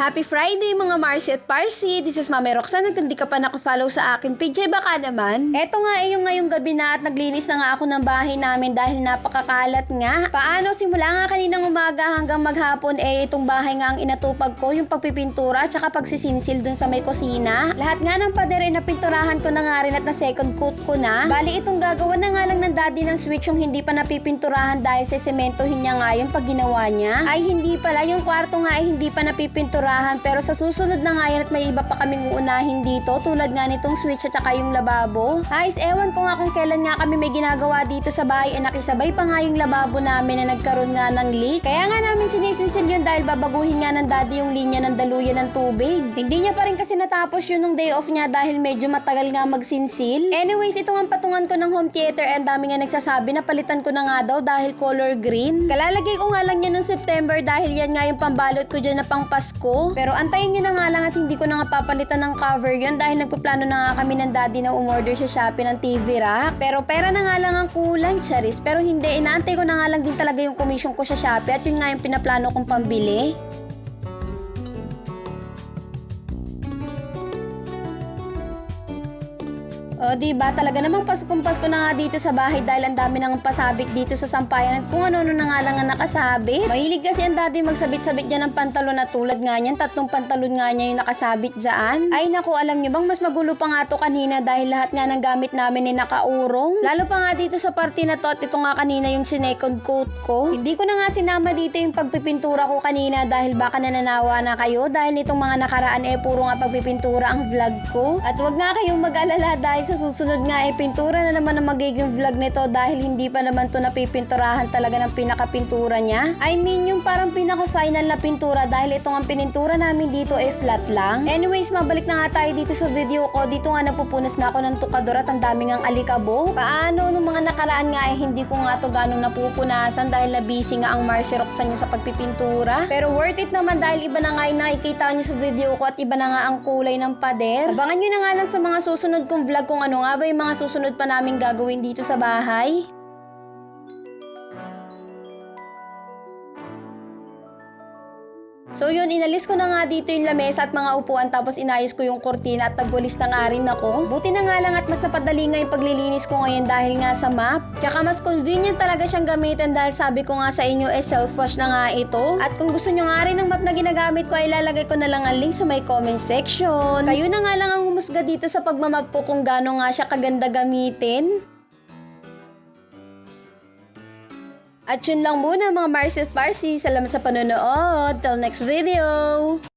Happy Friday mga Marcy at Parsi! This is Mami Roxanne at kung di ka pa nakafollow sa akin ay baka naman. Eto nga eh yung ngayong gabi na at naglinis na nga ako ng bahay namin dahil napakakalat nga. Paano simula nga kaninang umaga hanggang maghapon eh itong bahay nga ang inatupag ko yung pagpipintura at saka pagsisinsil dun sa may kusina. Lahat nga ng pader ay napinturahan ko na nga rin at na second coat ko na. Bali itong gagawa na daddy ng switch yung hindi pa napipinturahan dahil sa sementohin niya nga yun pag ginawa niya. Ay hindi pala, yung kwarto nga ay hindi pa napipinturahan pero sa susunod na nga yan at may iba pa kaming uunahin dito tulad nga nitong switch at saka yung lababo. Guys, ewan ko nga kung kailan nga kami may ginagawa dito sa bahay eh nakisabay pa nga yung lababo namin na nagkaroon nga ng leak. Kaya nga namin sinisinsil yun dahil babaguhin nga ng daddy yung linya ng daluyan ng tubig. Hindi niya pa rin kasi natapos yun nung day off niya dahil medyo matagal nga magsinsil. Anyways, ito nga patungan ko ng home theater and dami nga nagsasabi na palitan ko na nga daw dahil color green. Kalalagay ko nga lang yan noong September dahil yan nga yung pambalot ko dyan na pang Pasko. Pero antayin nyo na nga lang at hindi ko na nga papalitan ng cover yun dahil nagpaplano na nga kami ng daddy na umorder sa Shopee ng TV rack. Pero pera na nga lang ang kulang, charis. Pero hindi, inaantay ko na nga lang din talaga yung commission ko sa Shopee at yun nga yung pinaplano kong pambili. O, di ba? Talaga namang paskong Pasko na nga dito sa bahay dahil ang dami nang pasabit dito sa sampayan at kung ano-ano na nga lang ang nakasabit. Mahilig kasi ang daddy magsabit-sabit niya ng pantalon na tulad nga niyan. Tatlong pantalon nga niya yung nakasabit dyan. Ay naku, alam niyo bang mas magulo pa nga to kanina dahil lahat nga ng gamit namin ay nakaurong. Lalo pa nga dito sa party na to at ito nga kanina yung sinecond coat ko. Hindi ko na nga sinama dito yung pagpipintura ko kanina dahil baka nananawa na kayo dahil nitong mga nakaraan eh puro nga pagpipintura ang vlog ko. At wag nga kayong mag-alala dahil sa susunod nga eh pintura na naman ang magiging vlog nito dahil hindi pa naman to napipinturahan talaga ng pinakapintura niya. I mean yung parang pinaka-final na pintura dahil itong ang pinintura namin dito ay flat lang. Anyways, mabalik na nga tayo dito sa video ko. Dito nga nagpupunas na ako ng tukador at ang dami ngang alikabok. Paano nung mga nakaraan nga eh hindi ko nga to ganong napupunasan dahil na nga ang Marcy Roxanne sa pagpipintura. Pero worth it naman dahil iba na nga yung nakikita nyo sa video ko at iba na nga ang kulay ng pader. Abangan nyo na nga lang sa mga susunod kong vlog kung ano nga ba yung mga susunod pa namin gagawin dito sa bahay. So yun, inalis ko na nga dito yung lamesa at mga upuan tapos inayos ko yung kortina at nagwalis na nga rin ako. Buti na nga lang at mas napadali nga yung paglilinis ko ngayon dahil nga sa map. Tsaka mas convenient talaga siyang gamitin dahil sabi ko nga sa inyo eh self-wash na nga ito. At kung gusto nyo nga rin ng map na ginagamit ko ay ilalagay ko na lang ang link sa may comment section. Kayo na nga lang ang humusga dito sa pagmamap ko kung gaano nga siya kaganda gamitin. At yun lang muna mga Marcy at Parsi. Salamat sa panonood. Till next video!